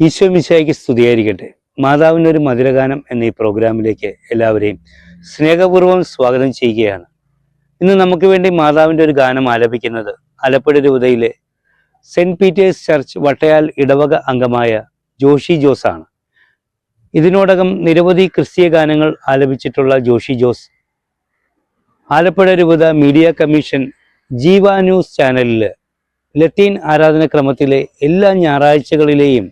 ഈശോ മിശായിക്ക് സ്തുതിയായിരിക്കട്ടെ. മാതാവിന്റെ ഒരു മധുരഗാനം എന്ന ഈ പ്രോഗ്രാമിലേക്ക് എല്ലാവരെയും സ്നേഹപൂർവം സ്വാഗതം ചെയ്യുകയാണ്. ഇന്ന് നമുക്ക് വേണ്ടി മാതാവിന്റെ ഒരു ഗാനം ആലപിക്കുന്നത് ആലപ്പുഴ രൂപതയിലെ സെന്റ് പീറ്റേഴ്സ് ചർച്ച് വട്ടയാൽ ഇടവക അംഗമായ ജോഷി ആണ്. ഇതിനോടകം നിരവധി ക്രിസ്തീയ ഗാനങ്ങൾ ആലപിച്ചിട്ടുള്ള ജോഷി ജോസ് ആലപ്പുഴ രൂപത മീഡിയ കമ്മീഷൻ ജീവ ന്യൂസ് ചാനലിൽ ലത്തീൻ ആരാധനക്രമത്തിലെ എല്ലാ ഞായറാഴ്ചകളിലെയും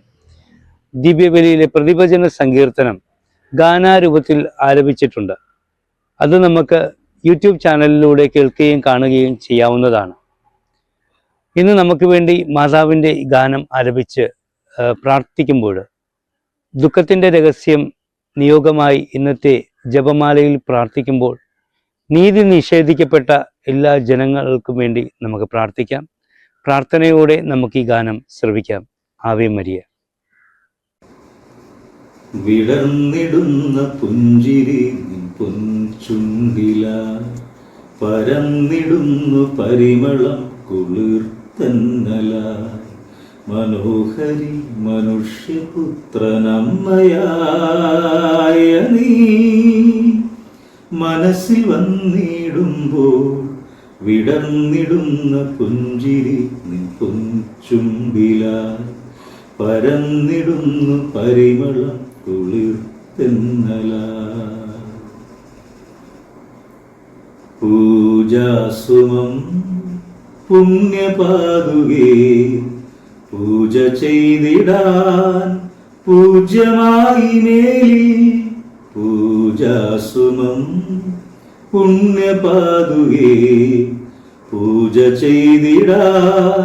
ദിവ്യബലിയിലെ പ്രതിഭജന സങ്കീർത്തനം ഗാനാരൂപത്തിൽ ആരംഭിച്ചിട്ടുണ്ട്. അത് നമുക്ക് യൂട്യൂബ് ചാനലിലൂടെ കേൾക്കുകയും കാണുകയും ചെയ്യാവുന്നതാണ്. ഇന്ന് നമുക്ക് വേണ്ടി മാതാവിന്റെ ഗാനം ആലപിച്ച് പ്രാർത്ഥിക്കുമ്പോൾ ദുഃഖത്തിന്റെ രഹസ്യം നിയോഗമായി ഇന്നത്തെ ജപമാലയിൽ പ്രാർത്ഥിക്കുമ്പോൾ നീതി നിഷേധിക്കപ്പെട്ട എല്ലാ ജനങ്ങൾക്കും വേണ്ടി നമുക്ക് പ്രാർത്ഥിക്കാം. പ്രാർത്ഥനയോടെ നമുക്ക് ഈ ഗാനം ശ്രവിക്കാം. Ave Maria. വിടർന്നിടുന്ന പുഞ്ചിരി നിൻ പൊൻചുണ്ടില പരന്നിടുന്നു പരിമളം കുളിർത്തന്നല. മനോഹരി മനുഷ്യപുത്രനമ്മയായ നീ മനസ്സിൽ വന്നിടുമ്പോൾ വിടർന്നിടുന്ന പുഞ്ചിരി നിൻ പരന്നിടുന്നു പരിമളം കുളിർത്തുന്നല പൂജാസുമം പുണ്യപാതുകേ പൂജ ചെയ്തിടാൻ പൂജ്യമായി മേലി. പൂജാസുമം പുണ്യപാതുകേ പൂജ ചെയ്തിടാൻ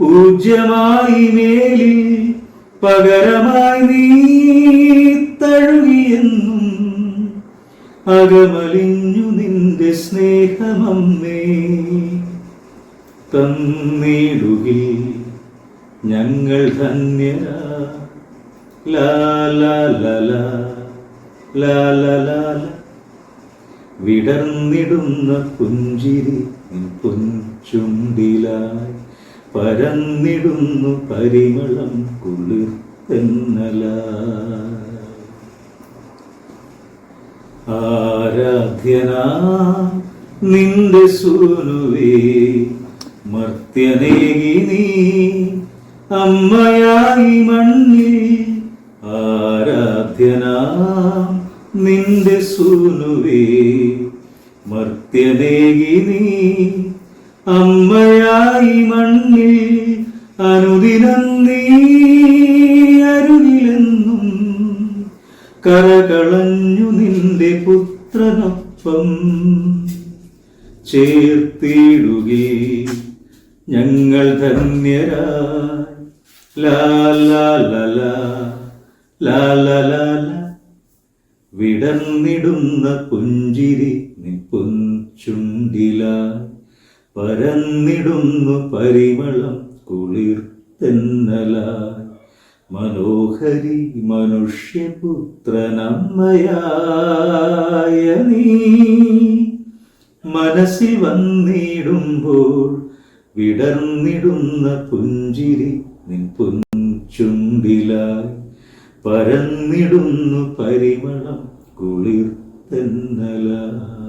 പൂജ്യമായി മേലിൽ പകരമായി നീ തഴുകിയെന്നും അകമലിഞ്ഞു നിന്റെ സ്നേഹമമ്മേ. തന്നിടുകിൽ ഞങ്ങൾ ധന്യരാ. വിടർന്നിടുന്ന പുഞ്ചിരി പുഞ്ചുണ്ടിലായി പരന്നിടുന്നു പരിമളം കുളിർത്തന്നലായി ആരാധ്യനാ നിന്റെ സുരുവേ മർത്യനേകി നീ അമ്മയായി മണ്ണിൽ. ആരാധ്യനാ നിന്റെ സുനുവേ മർത്യനേകി നീ അമ്മയായി മണ്ണിൽ അനുദിനം നീ കരകളഞ്ഞു നിന്റെ പുത്രനൊപ്പം ചേർത്തിടുകേ ഞങ്ങൾ ധന്യരായി. വിടർന്നിടുന്ന പുഞ്ചിരി നിപ്പും പരന്നിടുന്നു പരിമളം കുളിർ തെന്നലായി. മനോഹരി മനുഷ്യപുത്രനമ്മയായ നീ. മനസ്സിൽ വന്നിടുമ്പോൾ വിടർന്നിടുന്ന പുഞ്ചിരി നിൻ പുഞ്ചുണ്ടിലായി. പരന്നിടുന്നു പരിമളം കുളിർ തെന്നലായി.